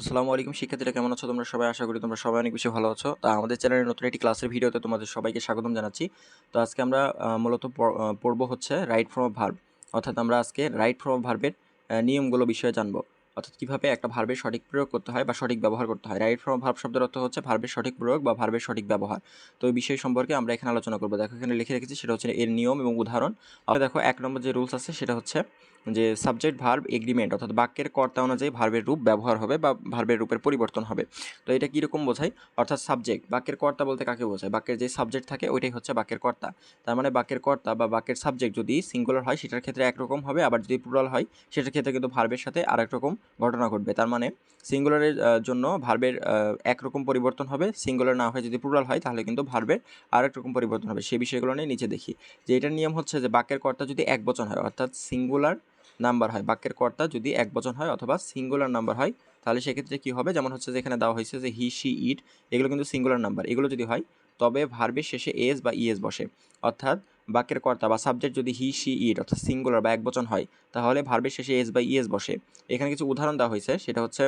আসসালামু আলাইকুম শিক্ষার্থীরা, কেমন আছো তোমরা? সবাই আশা করি তোমরা সবাই অনেক বেশি ভালো আছো। তা আমাদের চ্যানেলের নতুন একটি ক্লাসের ভিডিওতে তোমাদের সবাইকে স্বাগতম জানাচ্ছি। তো আজকে আমরা মূলত পড়ব হচ্ছে রাইট ফ্রম ভার্ব অর্থাৎ আমরা আজকে রাইট ফ্রম ভার্বের নিয়মগুলো বিষয়ে জানব। অর্থাৎ কীভাবে একটা ভার্বের সঠিক প্রয়োগ করতে হয় বা সঠিক ব্যবহার করতে হয়। রাইট ফর্ম ভার্ব শব্দের অর্থ হচ্ছে ভার্বের সঠিক প্রয়োগ বা ভার্বের সঠিক ব্যবহার। তো এই বিষয় সম্পর্কে আমরা এখানে আলোচনা করব। দেখো, এখানে লিখে রেখেছি সেটা হচ্ছে এর নিয়ম এবং উদাহরণ। আর দেখো, এক নম্বর যে রুলস আছে সেটা হচ্ছে যে সাবজেক্ট ভার্ব এগ্রিমেন্ট অর্থাৎ বাক্যের কর্তা অনুযায়ী ভার্বের রূপ ব্যবহার হবে বা ভার্বের রূপের পরিবর্তন হবে। তো এটা কীরকম বোঝায়? অর্থাৎ সাবজেক্ট বাক্যের কর্তা বলতে কাকে বোঝায়? বাক্যের যে সাবজেক্ট থাকে, ওইটাই হচ্ছে বাক্যের কর্তা। তার মানে বাক্যের কর্তা বা বাক্যের সাবজেক্ট যদি সিঙ্গুলার হয়, সেটার ক্ষেত্রে একরকম হবে, আবার যদি প্লুরাল হয়, সেটার ক্ষেত্রে কিন্তু ভার্বের সাথে আরেক রকম ঘটনা ঘটবে। তার মানে সিঙ্গুলারের জন্য ভার্বের একরকম পরিবর্তন হবে। সিঙ্গুলার না হয় যদি প্লুরাল হয়, তাহলে কিন্তু ভার্বের আরেক রকম পরিবর্তন হবে। সেই বিষয়গুলো নিয়ে নিচে দেখি। যে এটার নিয়ম হচ্ছে যে বাক্যের কর্তা যদি এক বচন হয়, অর্থাৎ সিঙ্গুলার নাম্বার হয়, বাক্যের কর্তা যদি এক বচন হয় অথবা সিঙ্গুলার নাম্বার হয়, তাহলে সেক্ষেত্রে কী হবে? যেমন হচ্ছে যেখানে দেওয়া হয়েছে যে হি সি ইট এগুলো কিন্তু সিঙ্গুলার নাম্বার এগুলো যদি হয়, তবে ভার্বের শেষে এস বা ইএস বসে। অর্থাৎ বাক্যের কর্তা বা সাবজেক্ট যদি হি সি ইট অর্থাৎ সিঙ্গুলার বা এক বচন হয়, তাহলে ভার্বের শেষে এস বা ইএস বসে। এখানে কিছু উদাহরণ দেওয়া হয়েছে, সেটা হচ্ছে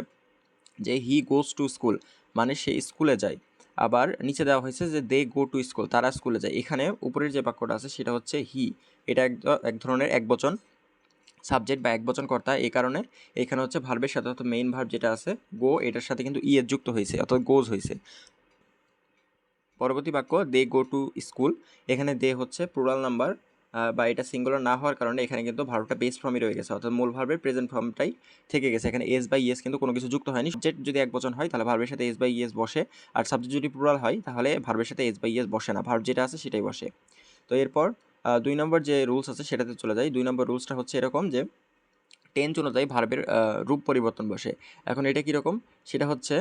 যে হি গোজ টু স্কুল মানে সে স্কুলে যায়। আবার নিচে দেওয়া হয়েছে যে দে গো টু স্কুল তারা স্কুলে যায়। এখানে উপরের যে বাক্যটা আছে, সেটা হচ্ছে হি এটা এক এক ধরনের এক বচন সাবজেক্ট বা একবচন কর্তা এই কারণে এখানে হচ্ছে ভার্বের সাথে অর্থাৎ মেইন ভার্ব যেটা আছে গো এটার সাথে কিন্তু ইয়ের যুক্ত হয়েছে, অর্থাৎ গোজ হয়েছে। পরবর্তী বাক্য, দে গো টু স্কুল। এখানে দে হচ্ছে প্লুরাল নাম্বার বা এটা সিঙ্গুলার না হওয়ার কারণে এখানে কিন্তু ভার্বটা বেস ফর্মই রয়ে গেছে। অর্থাৎ মূল ভার্বের প্রেজেন্ট ফর্মটাই থেকে গেছে। এখানে এস বাই ইয়েস কিন্তু কোনো কিছু যুক্ত হয়নি। সাবজেক্ট যদি এক বচন হয়, তাহলে ভার্বের সাথে এস বাই ইয়েস বসে। আর সাবজেক্ট যদি প্লুরাল হয়, তাহলে ভার্বের সাথে এস বাই ইয়েস বসে না। ভার্ব যেটা আছে সেটাই বসে। তো এরপর দুই নম্বর যে রুলস আছে সেটাতে চলে যায় দুই নম্বর রুলসটা হচ্ছে এরকম যে টেন্স অনুযায়ী ভার্বের রূপ পরিবর্তন বসে। এখন এটা কীরকম সেটা হচ্ছে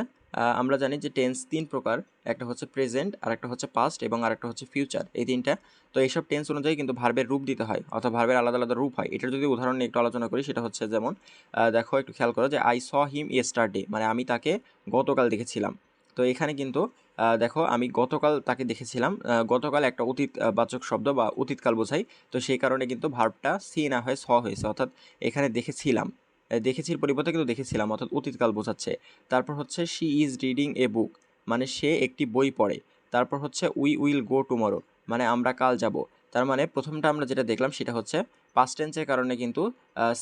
আমরা জানি যে টেন্স তিন প্রকার, একটা হচ্ছে প্রেজেন্ট আর একটা হচ্ছে পাস্ট এবং আরেকটা হচ্ছে ফিউচার এই তিনটা। তো এইসব টেন্স অনুযায়ী কিন্তু ভার্বের রূপ দিতে হয় অর্থাৎ ভার্বের আলাদা আলাদা রূপ হয়। এটার যদি উদাহরণ নিয়ে একটু আলোচনা করি, সেটা হচ্ছে যেমন দেখো একটু খেয়াল করো যে আই স হিম ইয়েস্টারডে মানে আমি তাকে গতকাল দেখেছিলাম। তো এখানে কিন্তু দেখো, আমি গতকাল তাকে দেখেছিলাম। গতকাল একটা অতীত বাচক শব্দ বা অতীতকাল বোঝাই। তো সেই কারণে কিন্তু ভার্বটা সি না হয়ে স হয়েছে। অর্থাৎ এখানে দেখেছিলাম। দেখেছির পরিবর্তে কিন্তু দেখেছিলাম, অর্থাৎ অতীতকাল বোঝাচ্ছে। তারপর হচ্ছে, she is reading a book. মানে সে একটি বই পড়ে। তারপর হচ্ছে, উই উইল গো টুমরো। মানে আমরা কাল যাব। তার মানে প্রথমটা আমরা যেটা দেখলাম, সেটা হচ্ছে পাস্ট টেন্সের কারণে কিন্তু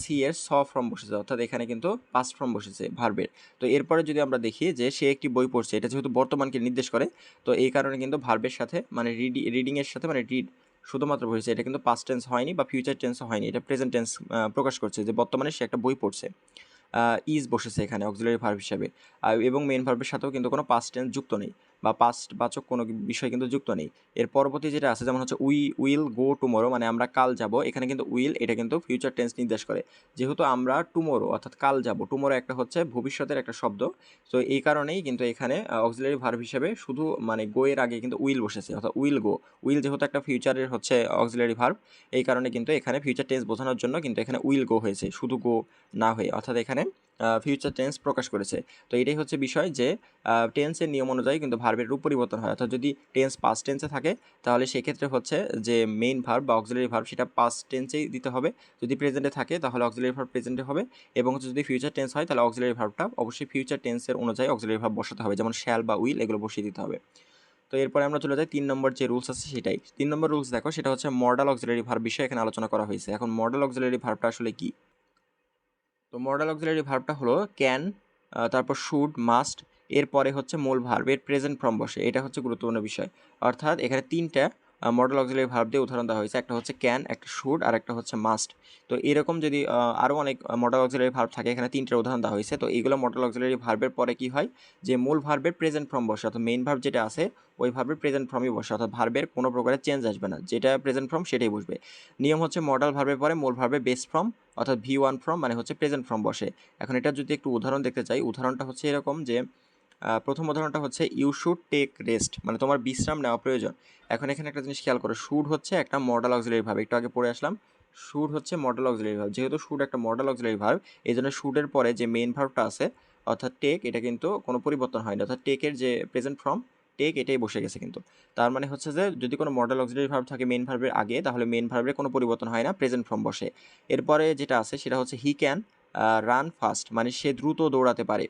সি এর স ফর্ম বসেছে, অর্থাৎ এখানে কিন্তু পাস্ট ফর্ম বসেছে ভার্বের তো এরপরে যদি আমরা দেখি যে সে একটি বই পড়ছে, এটা যেহেতু বর্তমানকে নির্দেশ করে, তো এই কারণে কিন্তু ভার্বের সাথে মানে রিডি রিডিংয়ের সাথে মানে রিড শুধুমাত্র বসেছে, এটা কিন্তু পাস্ট টেন্স হয়নি বা ফিউচার টেন্সও হয়নি, এটা প্রেজেন্ট টেন্স প্রকাশ করছে যে বর্তমানে সে একটা বই পড়ছে। ইজ বসেছে এখানে অক্সিলারি ভার্ব হিসাবে। এবং মেন ভার্বের সাথেও কিন্তু কোনো পাস্ট টেন্স যুক্ত নেই। বা পাস্ট বাচক কোনো বিষয় কিন্তু যুক্ত নেই। এর পরবর্তী যেটা আছে, যেমন হচ্ছে উই উইল গো টুমোরো মানে আমরা কাল যাব। এখানে কিন্তু উইল এটা কিন্তু ফিউচার টেন্স নির্দেশ করে। যেহেতু আমরা টুমোরো অর্থাৎ কাল যাব টুমোরো একটা হচ্ছে ভবিষ্যতের একটা শব্দ। তো এই কারণেই কিন্তু এখানে অক্সিলারি ভার্ব হিসেবে শুধু মানে গো এর আগে কিন্তু উইল বসেছে। অর্থাৎ উইল গো উইল যেহেতু একটা ফিউচারের হচ্ছে অক্সিলারি ভার্ব এই কারণে কিন্তু এখানে ফিউচার টেন্স বোঝানোর জন্য কিন্তু এখানে উইল গো হয়েছে। শুধু গো না হয়ে, অর্থাৎ এখানে ফিউচার টেন্স প্রকাশ করেছে। তো এটাই হচ্ছে বিষয় যে টেন্সের নিয়ম অনুযায়ী কিন্তু ভার্বের রূপ পরিবর্তন হয়। অর্থাৎ যদি টেন্স পাস্ট টেন্সে থাকে, তাহলে সেক্ষেত্রে হচ্ছে যে মেইন ভার্ব বা অক্সিলারি ভার্ব সেটা পাস্ট টেন্সেই দিতে হবে। যদি প্রেজেন্টে থাকে, তাহলে অক্সিলারি ভার্ব প্রেজেন্টে হবে। এবং হচ্ছে যদি ফিউচার টেন্স হয়, তাহলে অক্সিলারি ভার্বটা অবশ্যই ফিউচার টেন্সের অনুযায়ী অক্সিলারি ভার্ব বসাতে হবে। যেমন শ্যাল বা উইল এগুলো বসিয়ে দিতে হবে। তো এরপরে আমরা চলে যাই, তিন নম্বর যে রুলস আছে সেটাই। তিন নম্বর রুলস দেখো, সেটা হচ্ছে মডেল অক্সিলারি ভার্ব বিষয়ে এখানে আলোচনা করা হয়েছে। এখন মডেল অক্সিলারি ভার্বটা আসলে কি? তো মডেল অক্সিলারি ভার্বটা হলো ক্যান তারপর শুড মাস্ট এরপরে হচ্ছে মূল ভার্ব এর প্রেজেন্ট ফর্ম বসে, এটা হচ্ছে গুরুত্বপূর্ণ বিষয়। অর্থাৎ এখানে তিনটা মডেল অক্সিলারি ভার্ব দিয়ে উদাহরণ দেওয়া হয়েছে। একটা হচ্ছে ক্যান একটা শুড আর একটা হচ্ছে মাস্ট তো এরকম যদি আরও অনেক মডেল অক্সিলারি ভার্ব থাকে, এখানে তিনটার উদাহরণ দেওয়া হয়েছে। তো এইগুলো মডেল অক্সিলারি ভার্বের পরে কি হয়? যে মূল ভার্বের প্রেজেন্ট ফর্ম বসে, অর্থাৎ মেইন ভার্ব যেটা আছে, ওই ভার্বের প্রেজেন্ট ফর্মই বসে, অর্থাৎ ভার্বের কোনো প্রকারের চেঞ্জ আসবে না। যেটা প্রেজেন্ট ফর্ম সেটাই বসবে। নিয়ম হচ্ছে মডেল ভার্বের পরে মূল ভার্বের বেস ফর্ম অর্থাৎ ভি ওয়ান ফর্ম মানে হচ্ছে প্রেজেন্ট ফর্ম বসে। এখন এটা যদি একটু উদাহরণ দেখতে চাই, উদাহরণটা হচ্ছে এরকম যে প্রথম উদাহরণটা হচ্ছে ইউ শুড টেক রেস্ট মানে তোমার বিশ্রাম নেওয়া প্রয়োজন। এখন এখানে একটা জিনিস খেয়াল করো শুড হচ্ছে একটা মডেল অক্সিলারি ভাব একটু আগে পড়ে আসলাম শুড হচ্ছে মডেল অক্সিলারি ভাব যেহেতু শুড একটা মডেল অক্সিলারি ভাব এই জন্য শুডের পরে যে মেইন ভার্বটা আছে, অর্থাৎ টেক এটা কিন্তু কোনো পরিবর্তন হয়নি। অর্থাৎ টেকের যে প্রেজেন্ট ফর্ম টেক এটাই বসে গেছে কিন্তু। তার মানে হচ্ছে যে, যদি কোনো মডেল অক্সিলারি ভার্ব থাকে মেইন ভার্বের আগে, তাহলে মেইন ভার্বের কোনো পরিবর্তন হয় না প্রেজেন্ট ফর্ম বসে। এরপরে যেটা আছে, সেটা হচ্ছে হি ক্যান রান ফাস্ট মানে সে দ্রুত দৌড়াতে পারে।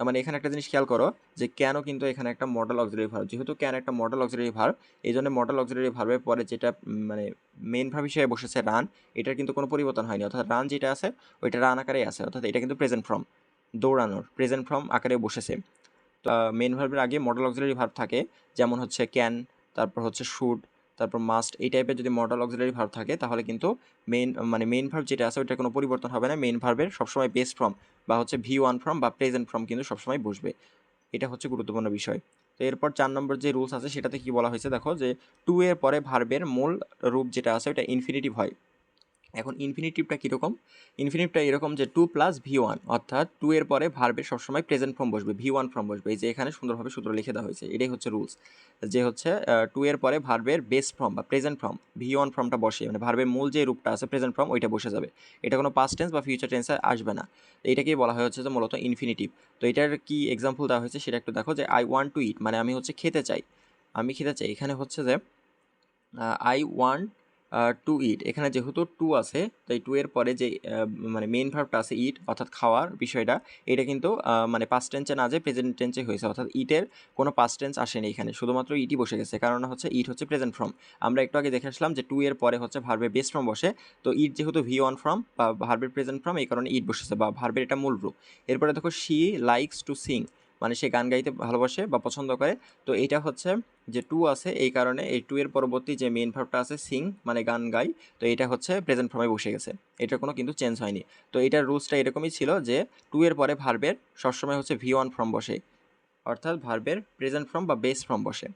তার মানে এখানে একটা জিনিস খেয়াল করো যে কেন কিন্তু এখানে একটা মডেল অক্সিলারি ভার্ব যেহেতু ক্যান একটা মডেল অক্সিলারি ভার্ব এই জন্য মডেল অক্সিলারি ভার্বের পরে যেটা মানে মেন ভার্ব হিসেবে বসেছে রান এটার কিন্তু কোনো পরিবর্তন হয়নি। অর্থাৎ রান যেটা আছে, ওইটা রান আকারেই আছে। অর্থাৎ এটা কিন্তু প্রেজেন্ট ফর্ম দৌড়ানোর প্রেজেন্ট ফর্ম আকারে বসেছে। তো মেন ভার্বের আগে মডেল অক্সিলারি ভার্ব থাকে, যেমন হচ্ছে ক্যান তারপর হচ্ছে শুড তারপর মাস্ট এই টাইপের যদি মডেল অক্সিলারি ভার্ব থাকে, তাহলে কিন্তু মেন মানে মেন ভার্ব যেটা আছে, ওইটার কোনো পরিবর্তন হবে না। মেন ভার্বের সবসময় বেস ফর্ম বা হচ্ছে ভি ওয়ান ফর্ম বা প্রেজেন্ট ফর্ম কিন্তু সবসময় বসবে। এটা হচ্ছে গুরুত্বপূর্ণ বিষয়। তো এরপর চার নম্বর যে রুলস আছে সেটাতে কি বলা হয়েছে দেখো যে টু এর পরে ভার্বের মূল রূপ যেটা আছে ওটা ইনফিনিটিভ হয়। এখন ইনফিনিটিভটা কীরকম? ইনফিনিটিভটা এরকম যে টু প্লাস ভি ওয়ান অর্থাৎ টু এর পরে ভার্বের সবসময় প্রেজেন্ট ফর্ম বসবে ভি ওয়ান ফর্ম বসবে। এই যে এখানে সুন্দরভাবে সূত্র লিখে দেওয়া হয়েছে, এটাই হচ্ছে রুলস যে হচ্ছে টু এর পরে ভার্বের বেস ফর্ম বা প্রেজেন্ট ফর্ম ভি ওয়ান ফর্মটা বসে মানে ভার্বের মূল যে রূপটা আছে প্রেজেন্ট ফর্ম ওইটা বসে যাবে। এটা কোনো পাস্ট টেন্স বা ফিউচার টেন্সে আসবে না। এইটাকেই বলা হয় হচ্ছে যে মূলত ইনফিনিটিভ তো এটার কি এক্সাম্পল দেওয়া হয়েছে সেটা একটু দেখো যে আই ওয়ান্ট টু ইট মানে আমি হচ্ছে খেতে চাই। আমি খেতে চাই। এখানে হচ্ছে যে আই ওয়ান্ট টু ইট এখানে যেহেতু টু আছে, তাই টু এর পরে যে মানে মেইন ভার্বটা আছে ইট অর্থাৎ খাওয়ার বিষয়টা, এটা কিন্তু মানে পাস্ট টেন্সে না যে প্রেজেন্ট টেন্সে হয়েছে, অর্থাৎ ইটের কোনো পাস্ট টেন্স আসেনি এখানে। শুধুমাত্র ইটই বসে গেছে, কারণ হচ্ছে ইট হচ্ছে প্রেজেন্ট ফর্ম আমরা একটু আগে দেখে আসলাম যে টু এর পরে হচ্ছে ভার্বের বেস ফর্ম বসে, তো ইট যেহেতু ভি ওয়ান ফর্ম বা ভার্বের প্রেজেন্ট ফর্ম এই কারণে ইট বসেছে, বা ভার্বের এটা মূল রূপ। এরপরে দেখো শি লাইকস টু সিং মানে সে গান গাইতে ভালোবাসে বা পছন্দ করে। তো এটা হচ্ছে যে টু আছে, এই কারণে এই টু এর পরবর্তী যে মেন ভার্বটা আছে সিং মানে গান গাই, তো এটা হচ্ছে প্রেজেন্ট ফর্মে বসে গেছে। এটার কোনো কিন্তু চেঞ্জ হয়নি। তো এটার রুলসটা এরকমই ছিল যে টু এর পরে ভার্বের সবসময় হচ্ছে ভি ওয়ান ফর্ম বসে। অর্থাৎ ভার্বের প্রেজেন্ট ফর্ম বা বেস ফর্ম বসে।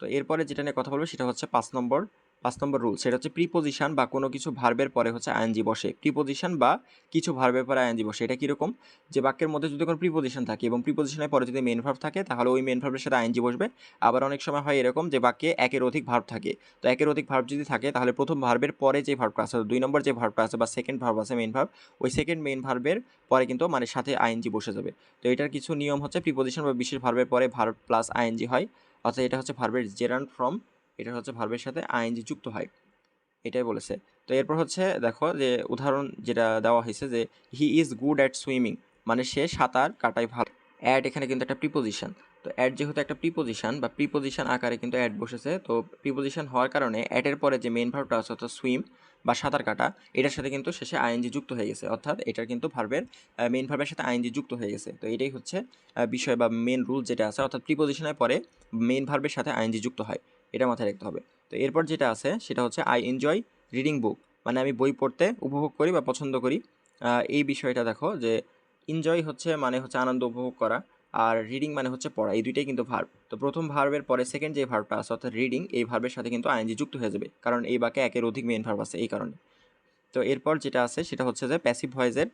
তো এরপরে যেটা নিয়ে কথা বলব সেটা হচ্ছে পাঁচ নম্বর পাঁচ নম্বর রুল, সেটা হচ্ছে প্রিপোজিশন বা কোনো কিছু ভার্বের পরে হচ্ছে আইএনজি বসে। প্রিপোজিশন বা কিছু ভার্বের পরে আইএনজি বসে, এটা কীরকম? যে বাক্যের মধ্যে যদি কোনো প্রিপোজিশন থাকে এবং প্রিপোজিশনের পরে যদি মেন ভার্ব থাকে, তাহলে ওই মেন ভার্বের সাথে আইএনজি বসবে। আবার অনেক সময় হয় এরকম যে বাক্যে একের অধিক ভার্ব থাকে। তো একের অধিক ভার্ব যদি থাকে, তাহলে প্রথম ভার্বের পরে যে ভার্বটা আছে, দুই নম্বর যে ভার্বটা আছে বা সেকেন্ড ভার্ব আছে মেন ভার্ব ওই সেকেন্ড মেন ভার্বের পরে কিন্তু মানে সাথে আইএনজি বসে যাবে। তো এটার কিছু নিয়ম হচ্ছে প্রিপোজিশন বা বিশেষ ভার্বের পরে ভার্ব প্লাস আইএনজি হয়। অর্থাৎ এটা হচ্ছে ভার্বের জেরান্ড ফ্রম এটা হচ্ছে ভার্বের সাথে আইএনজি যুক্ত হয়, এটাই বলেছে। তো এরপর হচ্ছে দেখো যে উদাহরণ যেটা দেওয়া হয়েছে যে he is good at swimming মানে সে সাঁতার কাটায় ভালো। অ্যাড এখানে কিন্তু একটা প্রিপোজিশন। তো অ্যাড যেহেতু একটা প্রিপোজিশন বা প্রিপোজিশন আকারে কিন্তু অ্যাড বসেছে, তো প্রিপোজিশন হওয়ার কারণে অ্যাডের পরে যে মেন ভার্বটা আছে অর্থাৎ সুইম বা সাঁতার কাটা, এটার সাথে কিন্তু শেষে আইএনজি যুক্ত হয়ে গেছে, অর্থাৎ এটার কিন্তু ভার্বের মেন ভার্বের সাথে আইএনজি যুক্ত হয়ে গেছে। তো এটাই হচ্ছে বিষয় বা মেন রুল যেটা আছে, অর্থাৎ প্রিপোজিশনের পরে মেন ভার্বের সাথে আইএনজি যুক্ত হয়। এটা মাথায় রাখতে হবে। তো এরপর যেটা আছে, সেটা হচ্ছে আই এনজয় রিডিং বুক মানে আমি বই পড়তে উপভোগ করি বা পছন্দ করি। এই বিষয়টা দেখো যে এনজয় হচ্ছে মানে হচ্ছে আনন্দ উপভোগ করা, আর রিডিং মানে হচ্ছে পড়া, এই দুইটাই কিন্তু ভার্ব তো প্রথম ভার্বের পরে সেকেন্ড যে ভার্বটা আছে, অর্থাৎ রিডিং এই ভার্বের সাথে কিন্তু আইএনজি যুক্ত হয়ে যাবে, কারণ এই বাক্যে একের অধিক মেন ভার্ব আছে এই কারণে। তো এরপর যেটা আছে, সেটা হচ্ছে যে প্যাসিভ ভয়েসের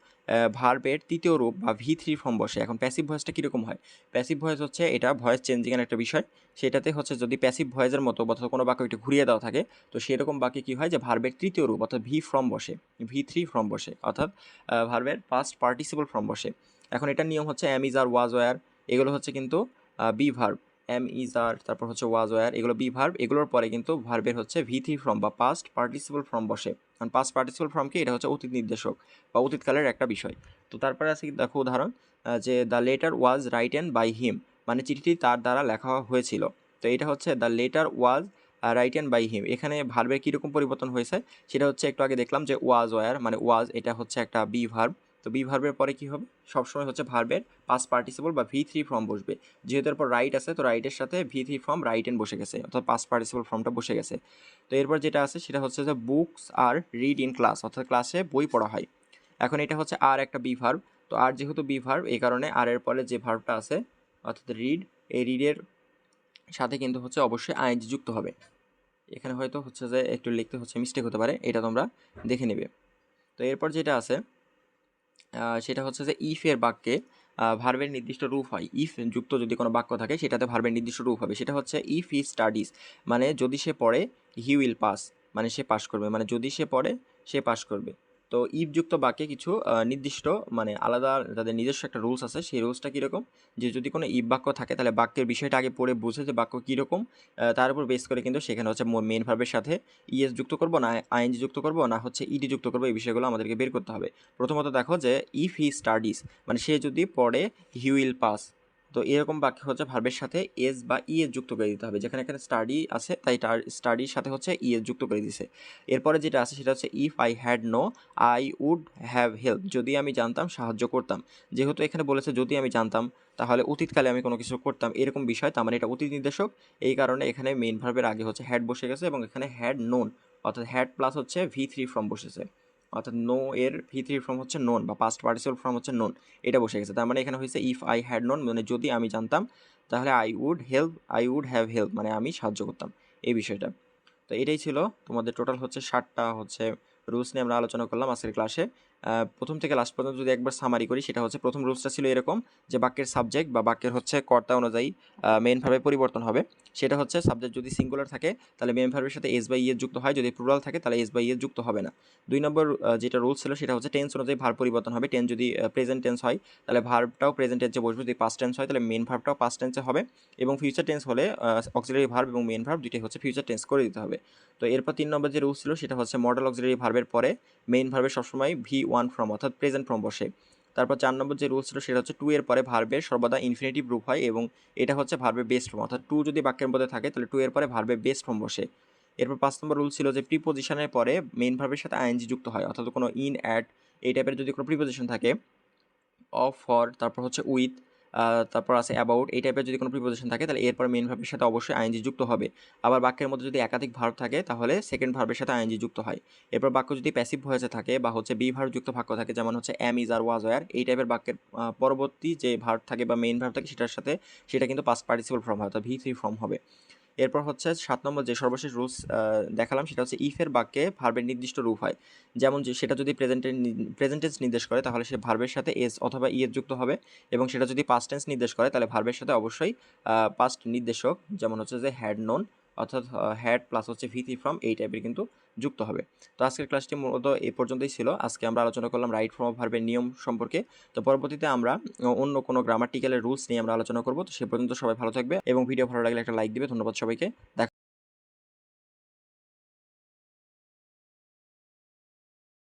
ভার্বের তৃতীয় রূপ বা ভি থ্রি ফর্ম বসে। এখন প্যাসিভ ভয়েসটা কীরকম হয়? প্যাসিভ ভয়েস হচ্ছে এটা ভয়েস চেঞ্জিংয়ের একটা বিষয়। সেটাতে হচ্ছে যদি প্যাসিভ ভয়েসের মতো অথবা কোনো বাক্য একটু ঘুরিয়ে দেওয়া থাকে, তো সেরকম বাক্যে কী হয়? যে ভার্বের তৃতীয় রূপ অর্থাৎ ভি ফর্ম বসে। ভি থ্রি ফর্ম বসে। অর্থাৎ ভার্বের পাস্ট পার্টিসিপল ফর্ম বসে। এখন এটার নিয়ম হচ্ছে am is R was were এগুলো হচ্ছে কিন্তু be verb am is are তারপর হচ্ছে ওয়াজ ওয়ার এগুলো বি ভার্ব, এগুলোর পরে কিন্তু ভার্বের হচ্ছে ভি থ্রি ফর্ম বা পাস্ট পার্টিসিপল ফর্ম বসে। কারণ পাস্ট পার্টিসিপল ফর্ম কি? এটা হচ্ছে অতীত নির্দেশক বা অতীতকালের একটা বিষয়। তো তারপরে আছে দেখো উদাহরণ যে the letter was written by him মানে চিঠিটি তার দ্বারা লেখা হয়েছিল। তো এটা হচ্ছে the letter was written by him এখানে ভার্বের কীরকম পরিবর্তন হয়েছে? সেটা হচ্ছে একটু আগে দেখলাম যে ওয়াজ ওয়ার মানে ওয়াজ এটা হচ্ছে একটা বি ভার্ব। তো বি ভার্বের পরে কি হবে? সবসময় হচ্ছে ভার্বের পাস পার্টিসিপল বা ভি থ্রি ফর্ম বসবে। যেহেতু এরপর রাইট আছে, তো রাইটের সাথে ভি থ্রি ফর্ম রাইটেন বসে গেছে, অর্থাৎ পাস পার্টিসিপল ফর্মটা বসে গেছে। তো এরপর যেটা আছে, সেটা হচ্ছে যে books are read in class অর্থাৎ ক্লাসে বই পড়া হয়। এখন এটা হচ্ছে আর একটা বি ভার্ব তো আর যেহেতু বি ভার্ব এই কারণে আর এর পরে যে ভার্বটা আছে, অর্থাৎ রিড এই রিডের সাথে কিন্তু হচ্ছে অবশ্যই আইনজি যুক্ত হবে। এখানে হয়তো হচ্ছে যে একটু লিখতে হচ্ছে মিস্টেক হতে পারে, এটা তোমরা দেখে নেবে। তো এরপর যেটা আছে সেটা হচ্ছে যে ইফের বাক্যে ভার্বের নির্দিষ্ট রূপ হয়। ইফ যুক্ত যদি কোনো বাক্য থাকে, সেটাতে ভার্বের নির্দিষ্ট রূপ হবে। সেটা হচ্ছে ইফ হি স্টাডিজ মানে যদি সে পড়ে হি উইল পাস মানে সে পাশ করবে। মানে যদি সে পড়ে, সে পাশ করবে। তো ইফযুক্ত বাক্যে কিছু নির্দিষ্ট মানে আলাদা তাদের নিজস্ব একটা রুলস আছে। সেই রুলসটা কীরকম? যে যদি কোনো ইফ বাক্য থাকে, তাহলে বাক্যের বিষয়টা আগে পড়ে বুঝে যে বাক্য কীরকম তার উপর বেস করে কিন্তু সেখানে হচ্ছে ম মেইন ভার্বের সাথে ইএস যুক্ত করব, না আইএনজি যুক্ত করব, না হচ্ছে ইডি যুক্ত করব, এই বিষয়গুলো আমাদেরকে বের করতে হবে। প্রথমত দেখো যে ইফ হি স্টাডিজ মানে সে যদি পড়ে হি উইল পাস। তো এরকম বাক্য হচ্ছে ভার্বের সাথে এস বা ই ইএস যুক্ত করে দিতে হবে। যেখানে এখানে স্টাডি আছে, তাই তার স্টাডির সাথে হচ্ছে ই ইএস যুক্ত করে দিছে। এরপরে যেটা আছে, সেটা হচ্ছে if I had know I would have help যদি আমি জানতাম, সাহায্য করতাম। যেহেতু এখানে বলেছে, যদি আমি জানতাম, তাহলে অতীতকালে আমি কোনো কিছু করতাম এরকম বিষয়, তার মানে এটা অতীত নির্দেশক। এই কারণে এখানে মেইন ভার্বের আগে হচ্ছে হ্যাড বসে গেছে এবং এখানে হ্যাড নোন অর্থাৎ হ্যাড প্লাস হচ্ছে ভি থ্রি ফর্ম বসেছে। অর্থাৎ নো এর ভি থ্রি ফর্ম হচ্ছে নোন বা পাস্ট পার্টিসিপাল ফর্ম হচ্ছে নোন এটা বসে গেছে। তার মানে এখানে হয়েছে ইফ আই হ্যাড নোন মানে যদি আমি জানতাম, তাহলে I would help I would have help মানে আমি সাহায্য করতাম, এই বিষয়টা। তো এটাই ছিল তোমাদের টোটাল হচ্ছে ষাটটা হচ্ছে রুলস নিয়ে আমরা আলোচনা করলাম আজকের ক্লাসে। ১ম থেকে লাস্ট পর্যন্ত যদি একবার সামারি করি, সেটা হচ্ছে প্রথম রুলসটা ছিল এরকম যে বাক্যের সাবজেক্ট বা বাক্যের হচ্ছে কর্তা অনুযায়ী আ মেইন ভার্বের পরিবর্তন হবে। সেটা হচ্ছে সাবজেক্ট যদি সিঙ্গুলার থাকে, তাহলে মেইন ভার্বের সাথে এস বা ইয়ে যুক্ত হয়। যদি প্লুরাল থাকে, তাহলে এস বা ইয়ে যুক্ত হবে না। দুই নম্বর যেটা রুলস ছিল, সেটা হচ্ছে টেন্স অনুযায়ী ভার পরিবর্তন হবে। টেন্স যদি প্রেজেন্ট টেন্স হয়, তাহলে ভার্বটাও প্রেজেন্ট টেন্সে বসবে। যদি পাস্ট টেন্স হয়, তাহলে মেন ভার্বটাও পাস্ট টেন্সে হবে এবং ফিউচার টেন্স হলে আ অক্সিলিয়ারি ভার্ব এবং মেন ভার্ব দুইটাই হচ্ছে ফিউচার টেন্স করে দিতে হবে। তো এরপর ৩ নম্বর যে রুলস ছিল, সেটা হচ্ছে মডেল অক্সিলিয়ারি ভার্বের পরে মেইন ভার্বের সবসময় ভি ওয়ান ফ্রম অর্থাৎ প্রেজেন্ট ফ্রম বসে। তারপর চার নম্বর যে রুলস ছিল সেটা হচ্ছে টু এর পরে ভার্বের সর্বদা ইনফিনিটিভ রূপ হয় এবং এটা হচ্ছে ভার্বে বেস্ট ফর্ম অর্থাৎ টু যদি বাক্যের মধ্যে থাকে তাহলে টু এর পরে ভার্বে বেস্ট ফর্ম বসে। এরপর পাঁচ নম্বর রুল ছিল যে প্রিপোজিশনের পরে মেইন ভার্বের সাথে আইএনজি যুক্ত হয়। অর্থাৎ কোনো ইন, অ্যাট এই টাইপের যদি কোনো প্রিপোজিশন থাকে অফ, ফর তারপর হচ্ছে উইথ তারপর আছে অ্যাবাউট এই টাইপের যদি কোনো প্রিপোজিশন থাকে তাহলে এরপর মেন ভার্বের সাথে অবশ্যই আইএনজি যুক্ত হবে। আবার বাক্যের মধ্যে যদি একাধিক ভার্ব থাকে তাহলে সেকেন্ড ভার্বের সাথে আইএনজি যুক্ত হয়। এরপর বাক্য যদি প্যাসিভ ভয়েসে থাকে বা হচ্ছে বি ভার্ব যুক্ত বাক্য থাকে যেমন হচ্ছে অ্যাম, ইজ, আর, ওয়াজ, ওয়ার এই টাইপের বাক্যের পরবর্তী যে ভার্ব থাকে বা মেইন ভার্ব থাকে সেটার সাথে সেটা কিন্তু পাস পার্টিসিপাল ফর্ম হয় অর্থাৎ ভি থ্রি ফর্ম হবে। এরপর হচ্ছে সাত নম্বর যে সর্বশেষ রুলস দেখালাম সেটা হচ্ছে ইফের বাক্যে ভার্বের নির্দিষ্ট রূপ হয়। যেমন সেটা যদি প্রেজেন্টের প্রেজেন্টেন্স প্রেজেন্ট নির্দেশ করে, তাহলে সে ভার্বের সাথে এস অথবা ইয়ের যুক্ত হবে এবং সেটা যদি পাস্ট টেন্স নির্দেশ করে, তাহলে ভার্বের সাথে অবশ্যই পাস্ট নির্দেশক, যেমন হচ্ছে যে হ্যাড নোন অর্থাৎ হ্যাড প্লাস হচ্ছে ভিথি ফর্ম এই টাইপের কিন্তু যুক্ত হবে। তো আজকের ক্লাসটি মূলত এ পর্যন্তই ছিল। আজকে আমরা আলোচনা করলাম রাইট ফর্ম অফ ভার্বের নিয়ম সম্পর্কে। তো পরবর্তীতে আমরা অন্য কোনো গ্রামাটিক্যালের রুলস নিয়ে আমরা আলোচনা করব তো সে পর্যন্ত সবাই ভালো থাকবে এবং ভিডিও ভালো লাগলে একটা লাইক দিবে। ধন্যবাদ সবাইকে। দেখা